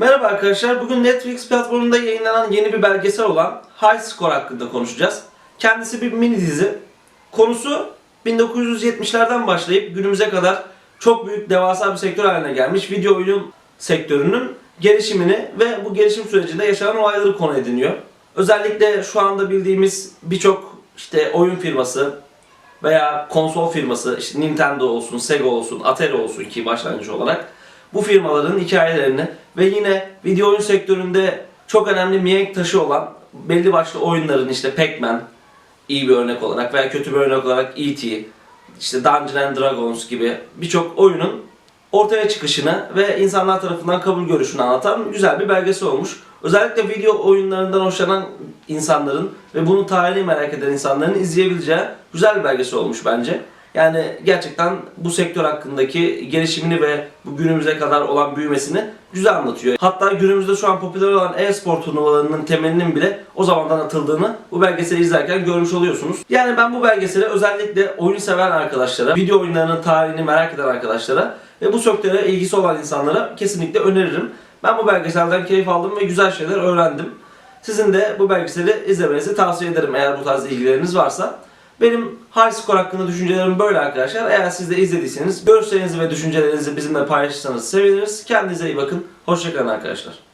Merhaba arkadaşlar. Bugün Netflix platformunda yayınlanan yeni bir belgesel olan High Score hakkında konuşacağız. Kendisi bir mini dizi. Konusu 1970'lerden başlayıp günümüze kadar çok büyük devasa bir sektör haline gelmiş video oyun sektörünün gelişimini ve bu gelişim sürecinde yaşanan olayları konu ediniyor. Özellikle şu anda bildiğimiz birçok işte oyun firması veya konsol firması işte Nintendo olsun, Sega olsun, Atari olsun ki başlangıç olarak bu firmaların hikayelerini ve yine video oyun sektöründe çok önemli mihenk taşı olan belli başlı oyunların işte Pac-Man iyi bir örnek olarak veya kötü bir örnek olarak E.T. işte Dungeons and Dragons gibi birçok oyunun ortaya çıkışını ve insanlar tarafından kabul görüşünü anlatan güzel bir belgesel olmuş. Özellikle video oyunlarından hoşlanan insanların ve bunu tarihini merak eden insanların izleyebileceği güzel bir belgesel olmuş bence. Yani gerçekten bu sektör hakkındaki gelişimini ve bu günümüze kadar olan büyümesini güzel anlatıyor. Hatta günümüzde şu an popüler olan e-spor turnuvalarının temelinin bile o zamandan atıldığını bu belgeseli izlerken görmüş oluyorsunuz. Yani ben bu belgeseli özellikle oyun seven arkadaşlara, video oyunlarının tarihini merak eden arkadaşlara ve bu sektöre ilgisi olan insanlara kesinlikle öneririm. Ben bu belgeselden keyif aldım ve güzel şeyler öğrendim. Sizin de bu belgeseli izlemenizi tavsiye ederim eğer bu tarz ilgileriniz varsa. Benim High Score hakkında düşüncelerim böyle arkadaşlar. Eğer siz de izlediyseniz görüşlerinizi ve düşüncelerinizi bizimle paylaşırsanız seviniriz. Kendinize iyi bakın. Hoşçakalın arkadaşlar.